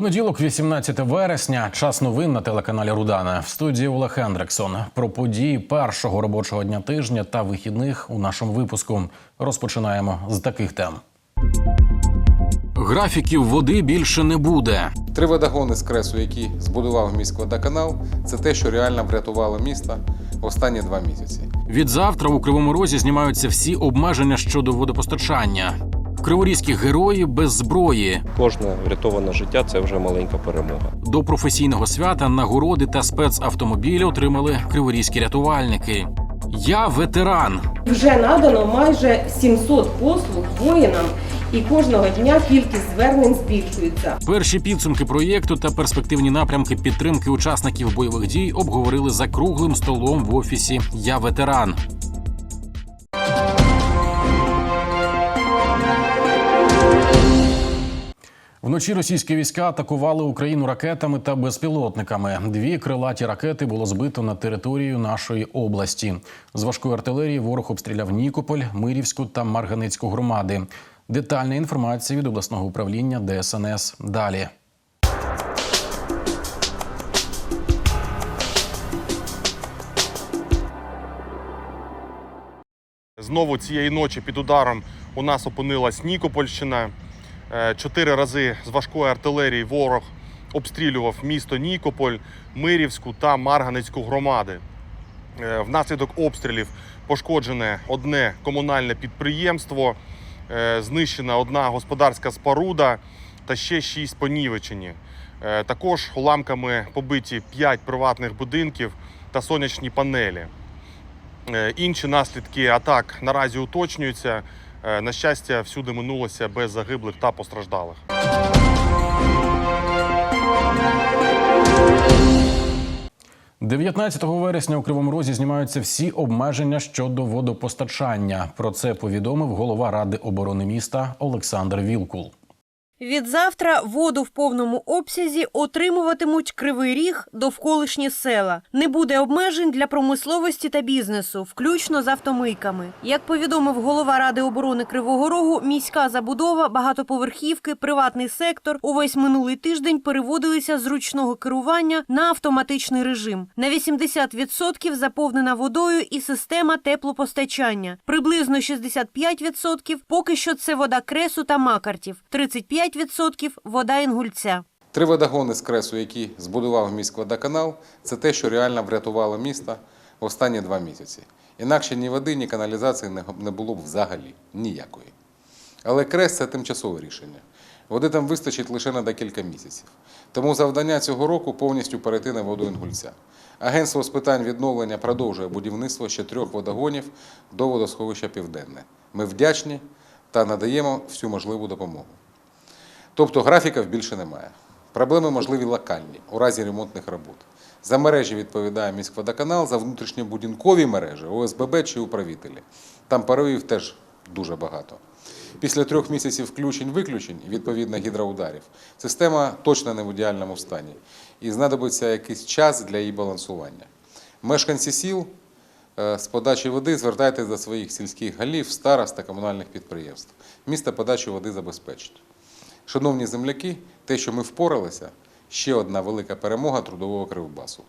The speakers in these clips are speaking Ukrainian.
Понеділок, 18 вересня, час новин на телеканалі Рудана. В студії Олег Хендриксон. Про події першого робочого дня тижня та вихідних у нашому випуску розпочинаємо з таких тем. Графіків води більше не буде. Три водогони з кресу, які збудував міськводоканал, це те, що реально врятувало місто останні два місяці. Відзавтра у Кривому Розі знімаються всі обмеження щодо водопостачання. Криворізькі герої без зброї. Кожне врятоване життя це вже маленька перемога. До професійного свята нагороди та спецавтомобілі отримали криворізькі рятувальники. Я ветеран. Вже надано майже 700 послуг воїнам, і кожного дня кількість звернень збільшується. Перші підсумки проєкту та перспективні напрямки підтримки учасників бойових дій обговорили за круглим столом в офісі Я ветеран. Вночі російські війська атакували Україну ракетами та безпілотниками. Дві крилаті ракети було збито на територію нашої області. З важкої артилерії ворог обстріляв Нікополь, Мирівську та Марганицьку громади. Детальна інформація від обласного управління ДСНС. Далі. Знову цієї ночі під ударом у нас опинилась Нікопольщина. Е, Чотири рази з важкої артилерії ворог обстрілював місто Нікополь, Мирівську та Марганецьку громади. Е, Внаслідок обстрілів пошкоджене одне комунальне підприємство, е, знищена одна господарська споруда та ще шість понівечені. Також уламками побиті п'ять приватних будинків та сонячні панелі. Інші наслідки атак наразі уточнюються. Е, На щастя, всюди минулося без загиблих та постраждалих. – 19 вересня у Кривому Розі знімаються всі обмеження щодо водопостачання. Про це повідомив голова ради оборони міста Олександр Вілкул. Відзавтра воду в повному обсязі отримуватимуть Кривий Ріг, довколишні села. Не буде обмежень для промисловості та бізнесу, включно з автомийками. Як повідомив голова Ради оборони Кривого Рогу, міська забудова, багатоповерхівки, приватний сектор увесь минулий тиждень переводилися з ручного керування на автоматичний режим. На 80% заповнена водою і система теплопостачання. Приблизно 65% поки що це вода кресу та макартів. 35% вода інгульця. Три водогони з кресу, які збудував міськводоканал, це те, що реально врятувало місто в останні два місяці. Інакше ні води, ні каналізації не було б взагалі ніякої. Але крес це тимчасове рішення. Води там вистачить лише на декілька місяців. Тому завдання цього року повністю перейти на воду Інгульця. Агентство з питань відновлення продовжує будівництво ще трьох водогонів до водосховища Південне. Ми вдячні та надаємо всю можливу допомогу. Тобто графіків більше немає. Проблеми можливі локальні у разі ремонтних робот. За мережі відповідає міськводоканал, за внутрішньобудинкові мережі, ОСББ чи управителі. Там поривів теж дуже багато. Після трьох місяців включень-виключень відповідно гідроударів система точно не в ідеальному стані і знадобиться якийсь час для її балансування. Мешканці сіл е, з подачі води звертайтесь до своїх сільських голів, старост та комунальних підприємств. Місто подачу води забезпечить. Шановні земляки, те, що ми впоралися, ще одна велика перемога трудового кривбасу.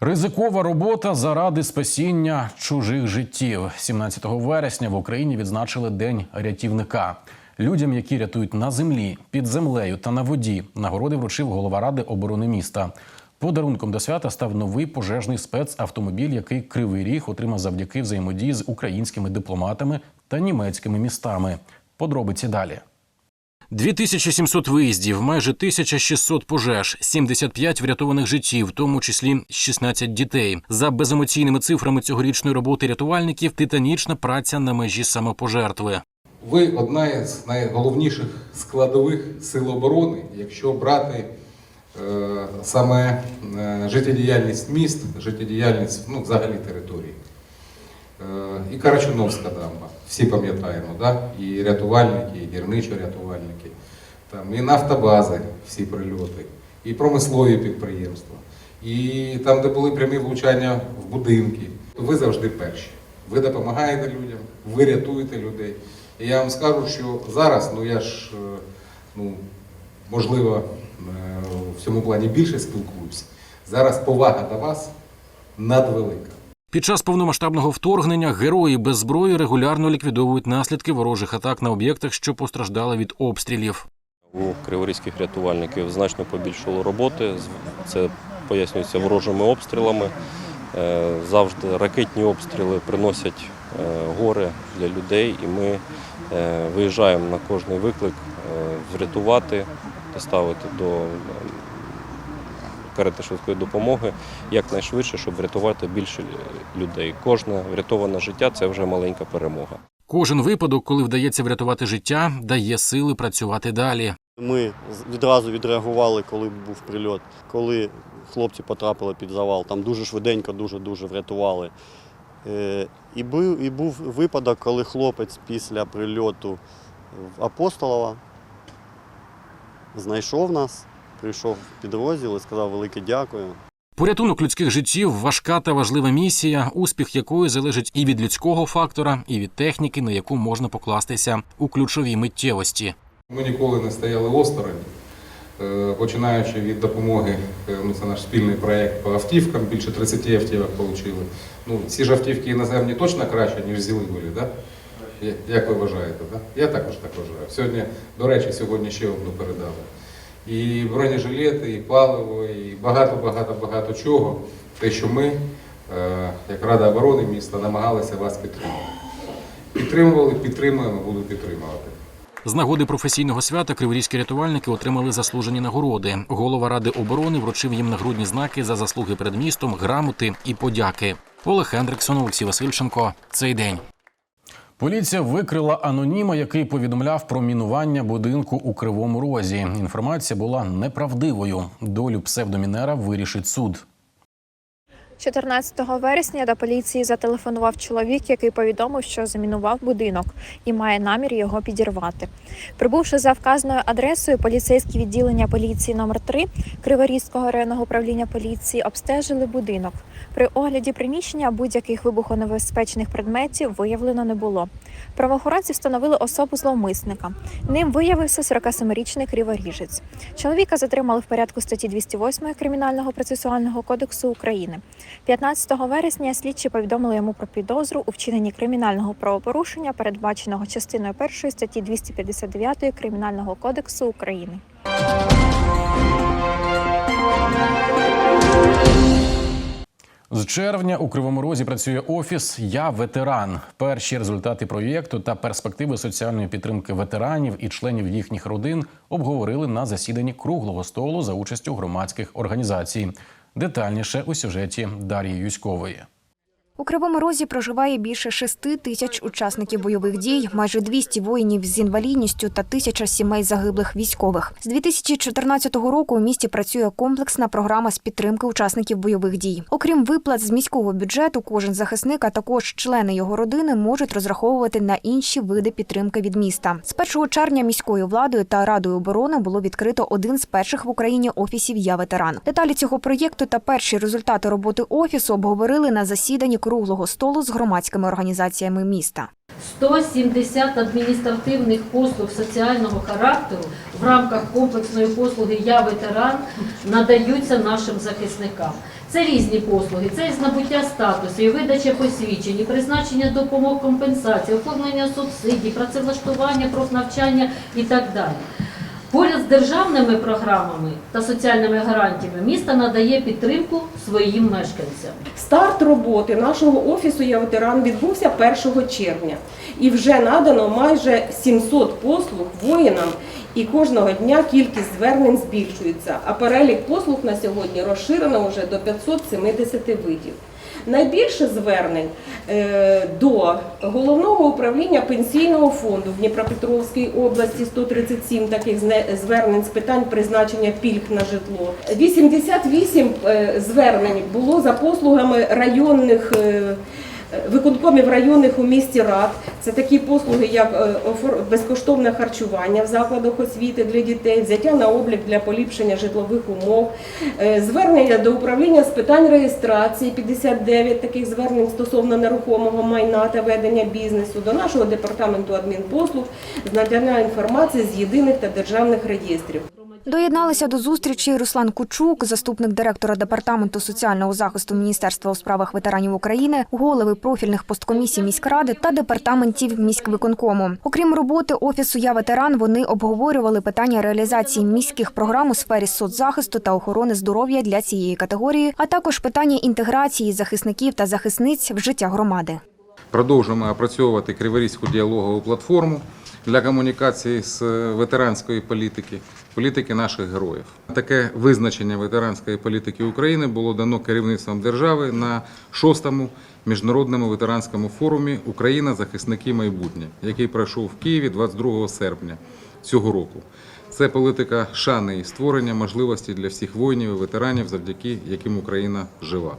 Ризикова робота заради спасіння чужих життів. 17 вересня в Україні відзначили День рятівника. Людям, які рятують на землі, під землею та на воді, нагороди вручив голова ради оборони міста. Подарунком до свята став новий пожежний спецавтомобіль, який Кривий Ріг отримав завдяки взаємодії з українськими дипломатами та німецькими містами. Подробиці далі. 2700 виїздів, майже 1600 пожеж, 75 врятованих життів, в тому числі 16 дітей. За беземоційними цифрами цьогорічної роботи рятувальників, титанічна праця на межі самопожертви. Ви одна із найголовніших складових сил оборони, якщо брати саме е, життєдіяльність міст, життєдіяльність ну, взагалі території. Е, і Карачуновська дамба, всі пам'ятаємо, да? і рятувальники, і гірничо-рятувальники, там, і нафтобази, всі прильоти, і промислові підприємства, і там, де були прямі влучання в будинки. Ви завжди перші. Ви допомагаєте людям, ви рятуєте людей. І я вам скажу, що зараз, ну я ж, е, ну, можливо, е, в цьому плані більше спілкуюсь. Зараз повага до вас надвелика. Під час повномасштабного вторгнення герої без зброї регулярно ліквідовують наслідки ворожих атак на об'єктах, що постраждали від обстрілів. У криворізьких рятувальників значно побільшало роботи. Це пояснюється ворожими обстрілами. Е, Завжди ракетні обстріли приносять е, горе для людей, і ми е, виїжджаємо на кожний виклик е, врятувати, доставити до карети швидкої допомоги якнайшвидше, щоб врятувати більше людей. Кожне врятоване життя це вже маленька перемога. Кожен випадок, коли вдається врятувати життя, дає сили працювати далі. Ми відразу відреагували, коли був прильот, коли хлопці потрапили під завал. Там дуже швиденько, дуже-дуже врятували. Е, І був, і був випадок, коли хлопець після прильоту в Апостолова знайшов нас, прийшов в підрозділ і сказав велике дякую. Порятунок людських життів важка та важлива місія, успіх якої залежить і від людського фактора, і від техніки, на яку можна покластися у ключовій миттєвості. Ми ніколи не стояли осторонь, Е, починаючи від допомоги, е, ну, це наш спільний проєкт по автівкам, більше 30 автівок отримали. Ну, ці ж автівки іноземні точно краще, ніж зілиболі, да? Як ви вважаєте? Да? Я також так вважаю. Сьогодні, до речі, сьогодні ще одну передали. І бронежилети, і паливо, і багато-багато-багато чого. Те, що ми, е, як Рада оборони міста, намагалися вас підтримати. Підтримували, підтримуємо, буду підтримувати. З нагоди професійного свята криворізькі рятувальники отримали заслужені нагороди. Голова ради оборони вручив їм нагрудні знаки за заслуги перед містом, грамоти і подяки. Олег Хендриксон, Олексій Васильченко. Цей день. Поліція викрила аноніма, який повідомляв про мінування будинку у Кривому Розі. Інформація була неправдивою. Долю псевдомінера вирішить суд. 14 вересня до поліції зателефонував чоловік, який повідомив, що замінував будинок і має намір його підірвати. Прибувши за вказаною адресою, поліцейські відділення поліції номер 3 Криворізького районного управління поліції обстежили будинок. При огляді приміщення будь-яких вибухонебезпечних предметів виявлено не було. Правоохоронці встановили особу зловмисника. Ним виявився 47-річний криворіжець. Чоловіка затримали в порядку статті 208 Кримінального процесуального кодексу України. 15 вересня слідчі повідомили йому про підозру у вчиненні кримінального правопорушення, передбаченого частиною 1 статті 259 Кримінального кодексу України. З червня у Кривому Розі працює офіс Я ветеран. Перші результати проєкту та перспективи соціальної підтримки ветеранів і членів їхніх родин обговорили на засіданні круглого столу за участю громадських організацій. Детальніше у сюжеті Дар'ї Юськової. У Кривому Розі проживає більше шести тисяч учасників бойових дій, майже 200 воїнів з інвалідністю та тисяча сімей загиблих військових. З 2014 року у місті працює комплексна програма з підтримки учасників бойових дій. Окрім виплат з міського бюджету, кожен захисник, а також члени його родини можуть розраховувати на інші види підтримки від міста. З 1 червня міською владою та радою оборони було відкрито один з перших в Україні офісів Я ветеран. Деталі цього проєкту та перші результати роботи офісу обговорили на засіданні круглого столу з громадськими організаціями міста. 170 адміністративних послуг соціального характеру в рамках комплексної послуги Я ветеран надаються нашим захисникам. Це різні послуги, це і з набуття статусу, і видача посвідчень, і призначення допомог компенсації, оформлення субсидій, працевлаштування, профнавчання і так далі. Поряд з державними програмами та соціальними гарантіями місто надає підтримку своїм мешканцям. Старт роботи нашого офісу Я ветеран відбувся 1 червня. І вже надано майже 700 послуг воїнам, і кожного дня кількість звернень збільшується. А перелік послуг на сьогодні розширено вже до 570 видів. Найбільше звернень е, до головного управління пенсійного фонду в Дніпропетровській області 137 таких звернень з питань призначення пільг на житло. 88 е, звернень було за послугами районних е, виконкомів районних у місті рад. Це такі послуги, як е, безкоштовне харчування в закладах освіти для дітей, взяття на облік для поліпшення житлових умов, е, звернення до управління з питань реєстрації 59 таких звернень стосовно нерухомого майна та ведення бізнесу, до нашого департаменту адмінпослуг з надання інформації з єдиних та державних реєстрів. Доєдналися до зустрічі Руслан Кучук, заступник директора департаменту соціального захисту Міністерства у справах ветеранів України, голови профільних посткомісій міськради та департаментів міськвиконкому. Окрім роботи офісу Я ветеран, вони обговорювали питання реалізації міських програм у сфері соцзахисту та охорони здоров'я для цієї категорії, а також питання інтеграції захисників та захисниць в життя громади. Продовжуємо опрацьовувати Криворізьку діалогову платформу для комунікації з ветеранської політики, політики наших героїв. Таке визначення ветеранської політики України було дано керівництвом держави на шостому міжнародному ветеранському форумі Україна захисники майбутнє, який пройшов в Києві 22 серпня цього року. Це політика шани і створення можливостей для всіх воїнів і ветеранів, завдяки яким Україна жива.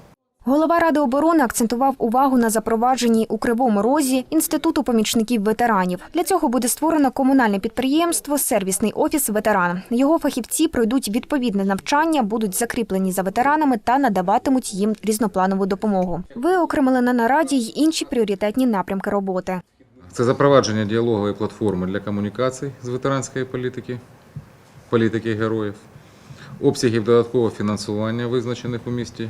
Голова Ради оборони акцентував увагу на запровадженні у Кривому Розі інституту помічників ветеранів. Для цього буде створено комунальне підприємство Сервісний офіс ветеран. Його фахівці пройдуть відповідне навчання, будуть закріплені за ветеранами та надаватимуть їм різнопланову допомогу. Виокремили на нараді й інші пріоритетні напрямки роботи. Це запровадження діалогової платформи для комунікацій з ветеранської політики, політики героїв, обсягів додаткового фінансування, визначених у місті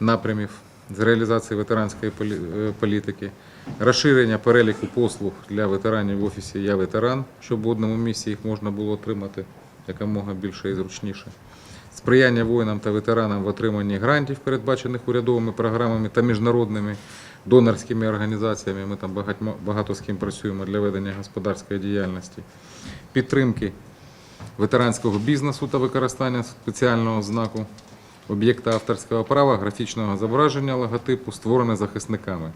напрямів з реалізації ветеранської е, політики, розширення переліку послуг для ветеранів в офісі Я ветеран, щоб в одному місці їх можна було отримати якомога більше і зручніше. Сприяння воїнам та ветеранам в отриманні грантів, передбачених урядовими програмами та міжнародними донорськими організаціями. Ми там багато з ким працюємо для ведення господарської діяльності, підтримки ветеранського бізнесу та використання спеціального знаку об'єкта авторського права, графічного зображення логотипу, створене захисниками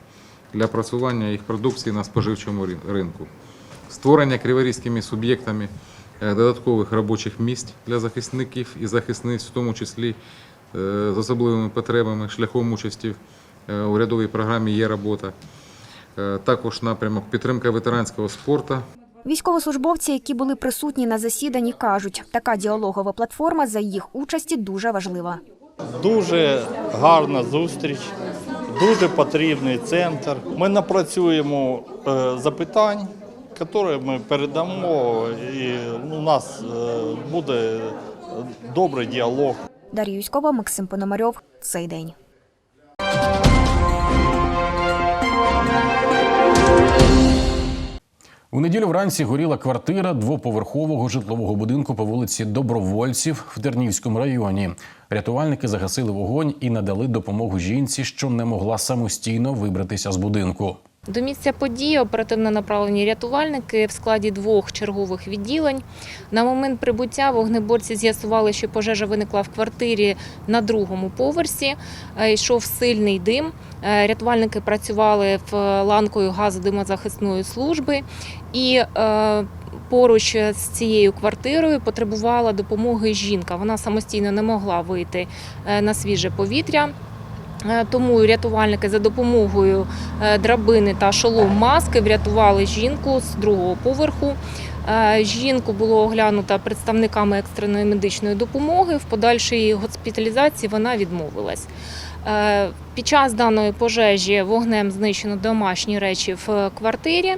для просування їх продукції на споживчому ринку, створення криворізькими суб'єктами е, додаткових робочих місць для захисників і захисниць, в тому числі е, з особливими потребами, шляхом участі в е, урядовій програмі є робота. Також напрямок підтримка ветеранського спорту, Військовослужбовці, які були присутні на засіданні, кажуть, така діалогова платформа за їх участі дуже важлива. Дуже гарна зустріч, дуже потрібний центр. Ми напрацюємо е, запитань, які ми передамо, і у нас е, буде добрий діалог. Дар'я Юськова, Максим Пономарьов. Цей день. У неділю вранці горіла квартира двоповерхового житлового будинку по вулиці Добровольців в Тернівському районі. Рятувальники загасили вогонь і надали допомогу жінці, що не могла самостійно вибратися з будинку. До місця події оперативно направлені рятувальники в складі двох чергових відділень. На момент прибуття вогнеборці з'ясували, що пожежа виникла в квартирі на другому поверсі. Е, Йшов сильний дим. Е, Рятувальники працювали в ланкою газодимозахисної служби і е, Поруч з цією квартирою потребувала допомоги жінка. Вона самостійно не могла вийти на свіже повітря. Е, Тому рятувальники за допомогою е, драбини та шолом маски врятували жінку з другого поверху. Е, Жінку було оглянуто представниками екстреної медичної допомоги. В подальшій госпіталізації вона відмовилась. Під час даної пожежі вогнем знищено домашні речі в квартирі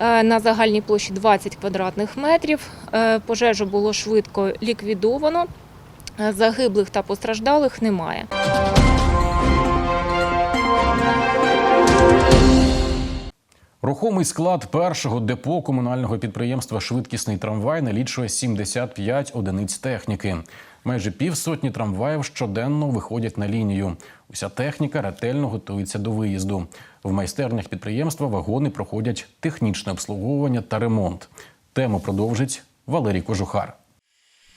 на загальній площі 20 квадратних метрів. Пожежу було швидко ліквідовано. Загиблих та постраждалих немає. Рухомий склад першого депо комунального підприємства Швидкісний трамвай налічує 75 одиниць техніки. Майже півсотні трамваїв щоденно виходять на лінію. Уся техніка ретельно готується до виїзду. В майстернях підприємства вагони проходять технічне обслуговування та ремонт. Тему продовжить Валерій Кожухар.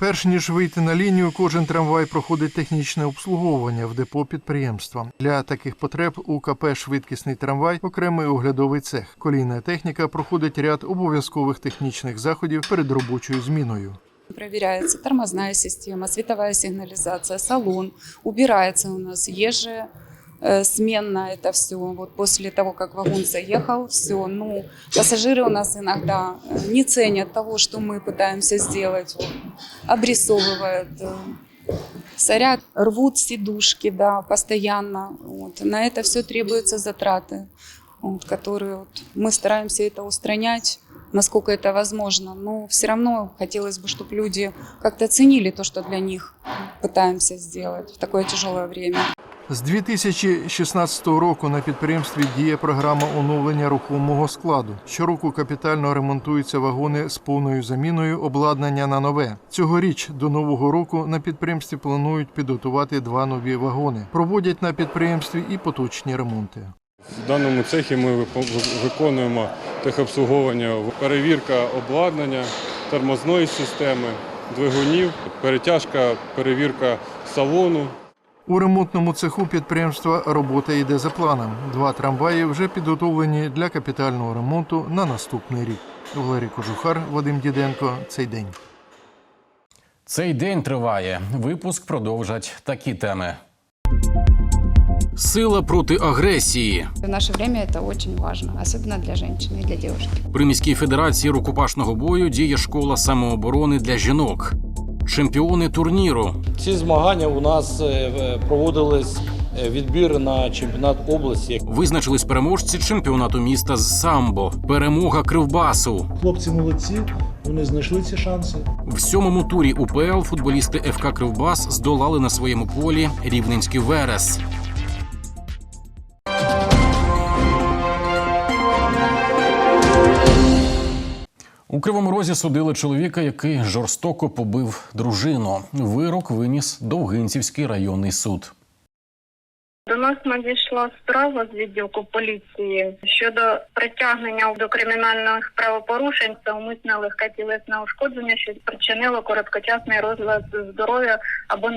Перш ніж вийти на лінію, кожен трамвай проходить технічне обслуговування в депо підприємства. Для таких потреб у КП Швидкісний трамвай окремий оглядовий цех. Колійна техніка проходить ряд обов'язкових технічних заходів перед робочою зміною. Проверяется тормозная система, световая сигнализация, салон. Убирается у нас еже э, сменно это все. Вот после того, как вагон заехал, все. Ну, пассажиры у нас иногда э, не ценят того, что мы пытаемся сделать. Обрисовывают, э, сорят, рвут сидушки, да, постоянно. Вот. На это все требуются затраты, вот, которые вот, мы стараемся это устранять насколько это возможно. Но все равно хотелось бы, чтобы люди как-то ценили то, что для них пытаемся сделать в такое тяжелое время. З 2016 року на підприємстві діє програма оновлення рухомого складу. Щороку капітально ремонтуються вагони з повною заміною обладнання на нове. Цьогоріч до нового року на підприємстві планують підготувати два нові вагони. Проводять на підприємстві і поточні ремонти. В даному цехі ми виконуємо техобслуговування, перевірка обладнання, тормозної системи, двигунів, перетяжка, перевірка салону. У ремонтному цеху підприємства робота йде за планом. Два трамваї вже підготовлені для капітального ремонту на наступний рік. Валерій Кожухар, Вадим Діденко. Цей день. Цей день триває. Випуск продовжать такі теми. Сила проти агресії. В наше время это очень важно, особенно для женщины и для девушки. При міській федерації рукопашного бою діє школа самооборони для жінок. Чемпіони турніру. Ці змагання у нас е, проводились е, відбір на чемпіонат області. Визначились переможці чемпіонату міста з самбо. Перемога кривбасу. Хлопці молодці, вони знайшли ці шанси. В сьомому турі УПЛ футболісти ФК Кривбас здолали на своєму полі рівненський Верес. У Кривому Розі судили чоловіка, який жорстоко побив дружину. Вирок виніс Довгинцівський районний суд. До нас надійшла справа з відділку поліції щодо притягнення до кримінальних правопорушень та умисне легке тілесне ушкодження, що спричинило короткочасний розлад здоров'я або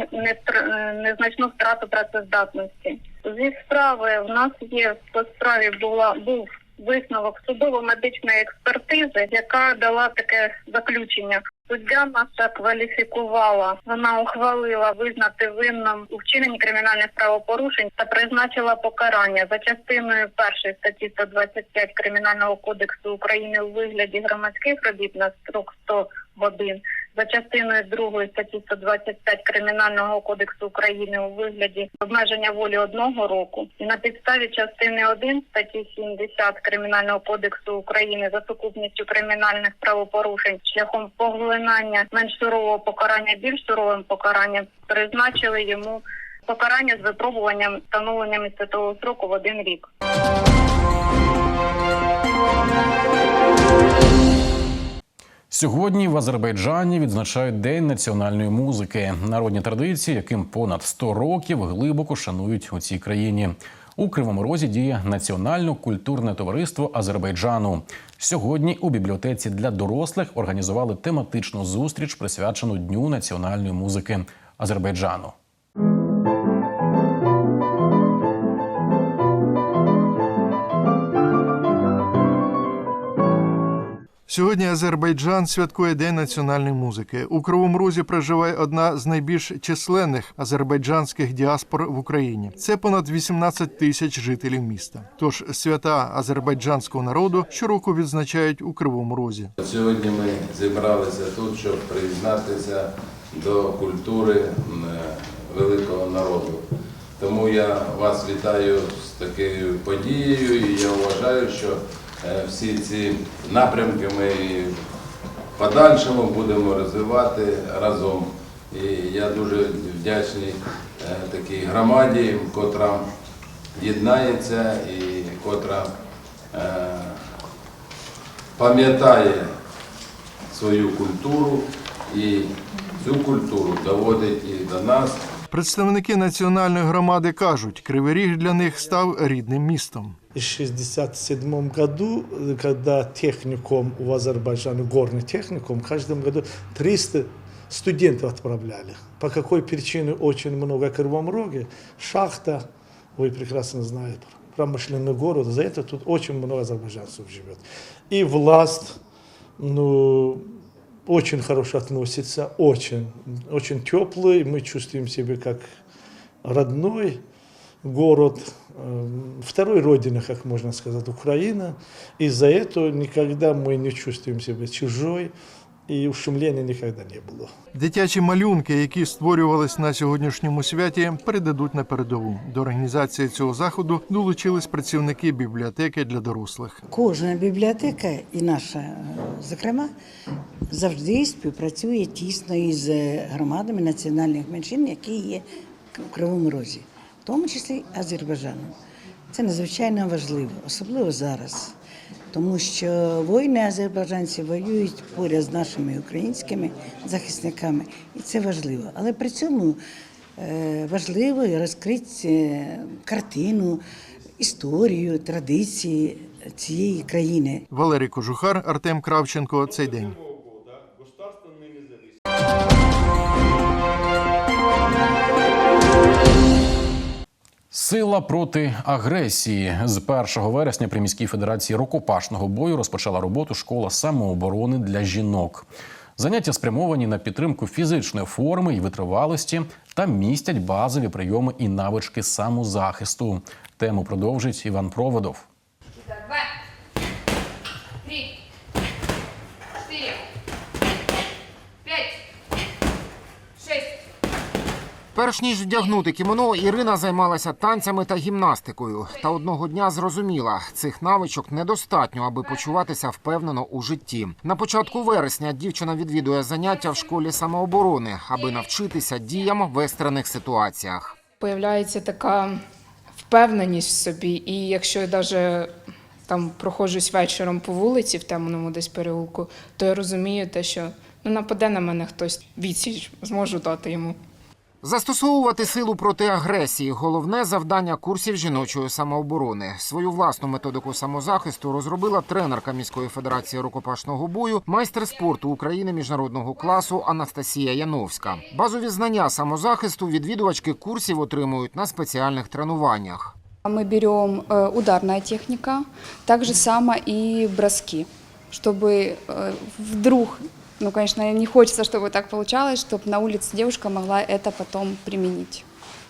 незначну втрату працездатності. Зі справи в нас є по справі була був висновок судово-медичної експертизи, яка дала таке заключення. Суддя наша кваліфікувала. Вона ухвалила визнати винним у вчиненні кримінальних правопорушень та призначила покарання за частиною першої статті 125 кримінального кодексу України у вигляді громадських робіт на строк 100 годин. За частиною другої статті 125 кримінального кодексу України у вигляді обмеження волі одного року і на підставі частини 1 статті 70 кримінального кодексу України за сукупністю кримінальних правопорушень шляхом поглинання менш сурового покарання більш суровим покаранням призначили йому покарання з випробуванням встановлення місцевого строку в один рік. Сьогодні в Азербайджані відзначають День національної музики. Народні традиції, яким понад 100 років глибоко шанують у цій країні. У Кривому Розі діє Національно-культурне товариство Азербайджану. Сьогодні у бібліотеці для дорослих організували тематичну зустріч, присвячену Дню національної музики Азербайджану. Сьогодні Азербайджан святкує День національної музики. У Кривому Розі проживає одна з найбільш численних азербайджанських діаспор в Україні. Це понад 18 тисяч жителів міста. Тож свята азербайджанського народу щороку відзначають у Кривому Розі. Сьогодні ми зібралися тут, щоб приєднатися до культури великого народу. Тому я вас вітаю з такою подією і я вважаю, що всі ці напрямки ми подальшому будемо розвивати разом. І я дуже вдячний е, такій громаді, котра єднається і котра е, пам'ятає свою культуру і цю культуру доводить і до нас. Представники національної громади кажуть, Кривий Ріг для них став рідним містом. В 1967 году, когда техникум в Азербайджане, горный техникум, в каждом году 300 студентов отправляли. По какой причине очень много Кривом Роге? Шахта, вы прекрасно знаете, промышленный город, за это тут очень много азербайджанцев живет. И власть, ну, очень хорошо относится, очень, очень теплый, мы чувствуем себя как родной. город, второй родина, как можно сказать, Украина. Из-за этого никогда мы не чувствуем себя чужой, и ущемления никогда не было. Дитячі малюнки, які створювались на сьогоднішньому святі, передадуть на передову. До організації цього заходу долучились працівники бібліотеки для дорослих. Кожна бібліотека, і наша, е, зокрема, завжди співпрацює тісно із е, громадами національних меншин, які є в Кривому Розі, в тому числі Азербайджаном. Це надзвичайно важливо, особливо зараз, тому що воїни азербайджанці воюють поряд з нашими українськими захисниками, і це важливо. Але при цьому е, важливо розкрити е, картину, історію, традиції цієї країни. Валерій Кожухар, Артем Кравченко. Цей день. Сила проти агресії з 1 вересня при міській федерації рукопашного бою розпочала роботу школа самооборони для жінок. Заняття спрямовані на підтримку фізичної форми і витривалості та містять базові прийоми і навички самозахисту. Тему продовжить Іван Проводов. Два, три, четыре, пять, шесть. Перш ніж вдягнути кімоно, Ірина займалася танцями та гімнастикою. Та одного дня зрозуміла, цих навичок недостатньо, аби почуватися впевнено у житті. На початку вересня дівчина відвідує заняття в школі самооборони, аби навчитися діям в екстрених ситуаціях. Появляється така впевненість в собі, і якщо я навіть там проходжусь вечором по вулиці в темному десь переулку, то я розумію те, що ну нападе на мене хтось відсіч, зможу дати йому. Застосовувати силу проти агресії головне завдання курсів жіночої самооборони. Свою власну методику самозахисту розробила тренерка міської федерації рукопашного бою, майстер спорту України міжнародного класу Анастасія Яновська. Базові знання самозахисту відвідувачки курсів отримують на спеціальних тренуваннях. Мы берем э, ударная техника, так же само и броски, чтобы э, вдруг, ну, конечно, не хочется, чтобы так получалось, чтобы на улице девушка могла это потом применить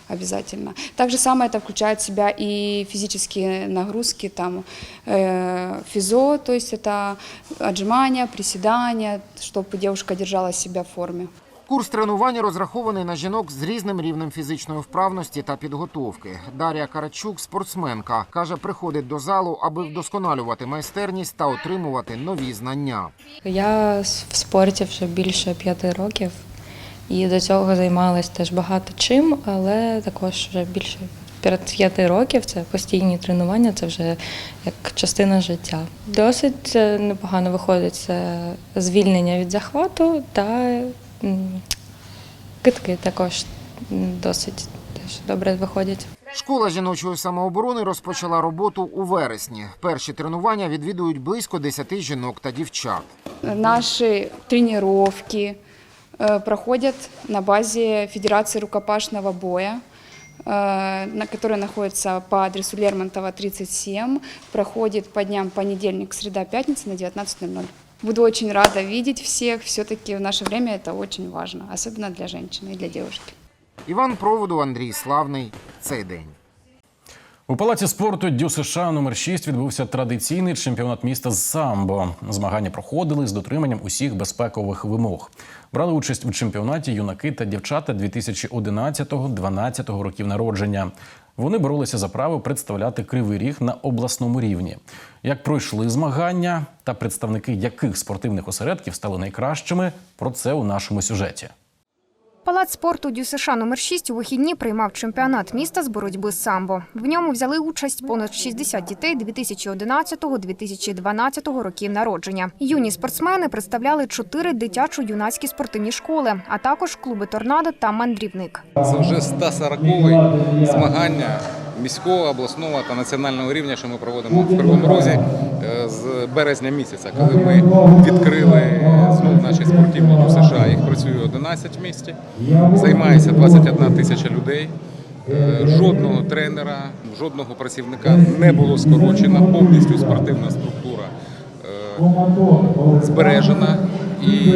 обязательно. Так же самое это включает в себя и физические нагрузки, там э, физо, то есть это отжимания, приседания, чтобы девушка держала себя в форме. Курс тренування розрахований на жінок з різним рівнем фізичної вправності та підготовки. Дар'я Карачук, спортсменка, каже, приходить до залу, аби вдосконалювати майстерність та отримувати нові знання. Я в спорті вже більше п'яти років і до цього займалась теж багато чим, але також вже більше п'яти років це постійні тренування, це вже як частина життя. Досить е, непогано виходить це звільнення від захвату та китки також досить теж добре виходять. Школа жіночої самооборони розпочала роботу у вересні. Перші тренування відвідують близько 10 жінок та дівчат. Наши тренировки э, проходят на базе Федерации рукопашного боя, э, на которой находится по адресу Лермонтова 37. Проходит по дням понедельник, среда, пятница на 19.00. Буду очень рада видеть всех. Все-таки в наше время это очень важно, особенно для женщины и для девушки. Іван Проводу, Андрій Славний. Цей день. У палаці спорту Дю США номер 6 відбувся традиційний чемпіонат міста з самбо. Змагання проходили з дотриманням усіх безпекових вимог. Брали участь у чемпіонаті юнаки та дівчата 2011-2012 років народження. Вони боролися за право представляти кривий ріг на обласному рівні. Як пройшли змагання та представники яких спортивних осередків стали найкращими, про це у нашому сюжеті. Палац спорту Дю США номер 6 у вихідні приймав чемпіонат міста з боротьби з самбо. В ньому взяли участь понад 60 дітей 2011-2012 років народження. Юні спортсмени представляли чотири дитячо-юнацькі спортивні школи, а також клуби торнадо та мандрівник. Це вже 140-й змагання міського, обласного та національного рівня, що ми проводимо в Кривому Розі е, з березня місяця, коли ми відкрили знову наші спортивні у США. Їх працює 11 в місті, займається 21 тисяча людей. Е, Жодного тренера, жодного працівника не було скорочено. Повністю спортивна структура е, збережена. І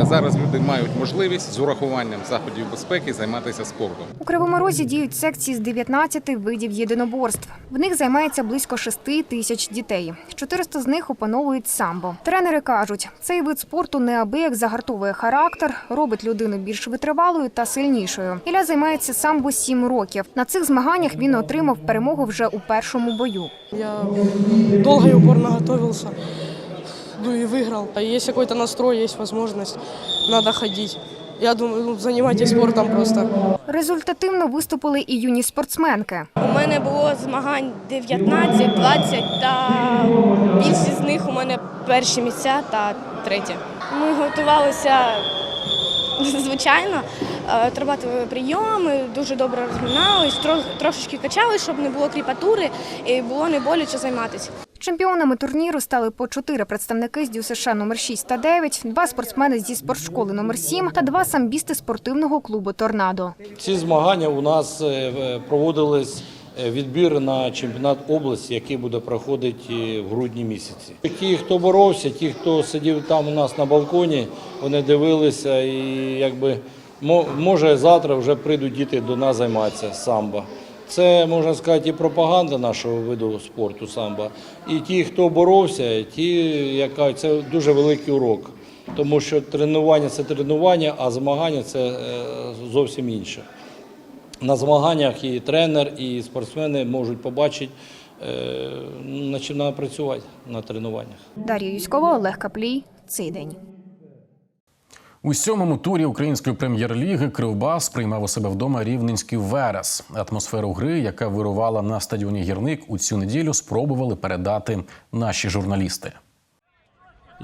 е, зараз люди мають можливість з урахуванням заходів безпеки займатися спортом. У Кривому Розі діють секції з 19 видів єдиноборств. В них займається близько 6 тисяч дітей. 400 з них опановують самбо. Тренери кажуть, цей вид спорту неабияк загартовує характер, робить людину більш витривалою та сильнішою. Ілля займається самбо 7 років. На цих змаганнях він отримав перемогу вже у першому бою. Я долго и упорно готовился, ну и выиграл. Есть какой-то настрой, есть возможность, надо ходить. Я думаю, ну, занимайтесь спортом просто. Результативно виступили і юні спортсменки. У мене було змагань 19, 20 та більшість з них у мене перші місця та треті. Ми готувалися звичайно, е, отрабатували прийоми, дуже добре розминались, трошечки качали, щоб не було кріпатури і було не боляче займатися. Чемпіонами турніру стали по чотири представники з ДЮСШ номер 6 та 9, два спортсмени зі спортшколи номер 7 та два самбісти спортивного клубу Торнадо. Ці змагання у нас е, е, проводились е, відбір на чемпіонат області, який буде проходити в грудні місяці. Ті, хто боровся, ті, хто сидів там у нас на балконі, вони дивилися і якби мо- може завтра вже прийдуть діти до нас займатися самбо. Це можна сказати і пропаганда нашого виду спорту самбо. І ті, хто боровся, ті, яка це дуже великий урок. Тому що тренування це тренування, а змагання це е, зовсім інше. На змаганнях і тренер, і спортсмени можуть побачити, е, над чим треба працювати на тренуваннях. Дар'я Юськова, Олег Каплій. Цей день. У сьомому турі української прем'єр-ліги Кривбас приймав у себе вдома рівненський Верес. Атмосферу гри, яка вирувала на стадіоні гірник, у цю неділю спробували передати наші журналісти.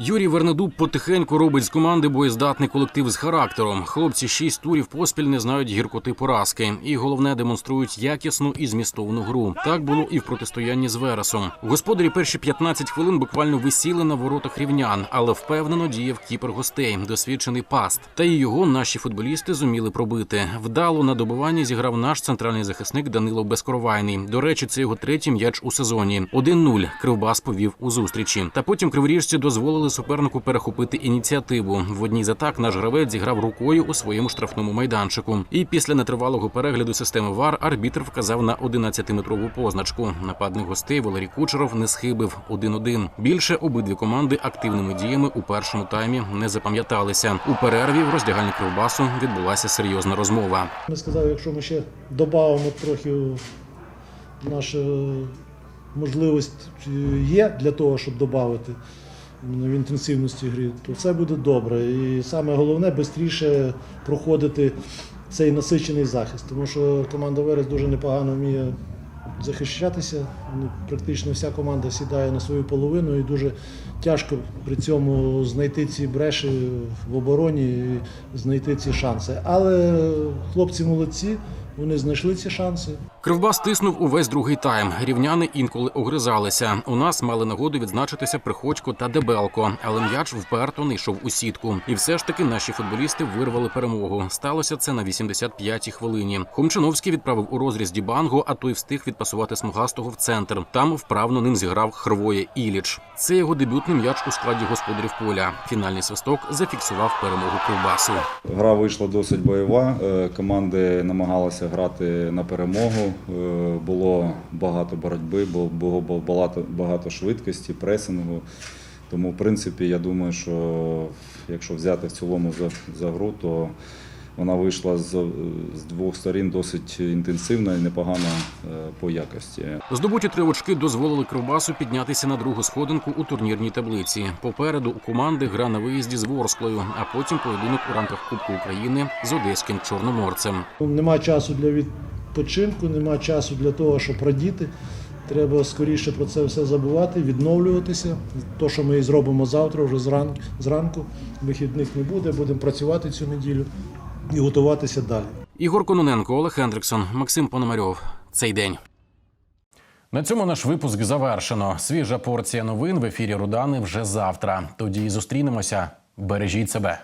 Юрій Вернедуб потихеньку робить з команди боєздатний колектив з характером. Хлопці шість турів поспіль не знають гіркоти поразки, і головне демонструють якісну і змістовну гру. Так було і в протистоянні з Вересом. Господарі перші 15 хвилин буквально висіли на воротах рівнян, але впевнено діяв кіпер гостей, досвідчений паст. Та й його наші футболісти зуміли пробити. Вдало на добуванні зіграв наш центральний захисник Данило Безкоровайний. До речі, це його третій м'яч у сезоні. 1-0 Кривбас повів у зустрічі. Та потім криворіжці дозволили супернику перехопити ініціативу. В одній з атак наш гравець зіграв рукою у своєму штрафному майданчику. І після нетривалого перегляду системи ВАР арбітр вказав на 11-метрову позначку. Нападник гостей Валерій Кучеров не схибив 1-1. Більше обидві команди активними діями у першому таймі не запам'яталися. У перерві в роздягальні Кривбасу відбулася серйозна розмова. Ми сказали, якщо ми ще додамо трохи нашу можливість е, є для того, щоб додати в інтенсивності гри, то все буде добре. І саме головне швидше проходити цей насичений захист, тому що команда Верес дуже непогано вміє захищатися. Ну, Практично вся команда сідає на свою половину і дуже тяжко при цьому знайти ці бреші в обороні, і знайти ці шанси. Але хлопці молодці, вони знайшли ці шанси. Кривбас тиснув увесь другий тайм. Рівняни інколи огризалися. У нас мали нагоду відзначитися Приходько та Дебелко, але м'яч вперто не йшов у сітку. І все ж таки наші футболісти вирвали перемогу. Сталося це на 85-й хвилині. Хомчиновський відправив у розріз Дібанго, а той встиг відпасувати смугастого в центр. Там вправно ним зіграв Хрвоє Іліч. Це його дебютний м'яч у складі господарів поля. Фінальний свисток зафіксував перемогу Кривбасу. Гра вийшла досить бойова. е, Команди намагалися грати на перемогу. Е, Було багато боротьби, бу- було багато, багато швидкості, пресингу. Тому, в принципі, я думаю, що якщо взяти в цілому за, за гру, то вона вийшла з, з двох сторін досить інтенсивна і непогана е, по якості. Здобуті три очки дозволили Кривбасу піднятися на другу сходинку у турнірній таблиці. Попереду у команди гра на виїзді з Ворсклою, а потім поєдинок у рамках Кубку України з одеським чорноморцем. Нема часу для відпочинку, нема часу для того, щоб радіти. Треба скоріше про це все забувати, відновлюватися. То, що ми і зробимо завтра, вже зранку, зранку. Вихідних не буде, будемо працювати цю неділю і готуватися далі. Ігор Кононенко, Олег Хендриксон, Максим Пономарьов. Цей день. На цьому наш випуск завершено. Свіжа порція новин в ефірі Рудани вже завтра. Тоді і зустрінемося. Бережіть себе.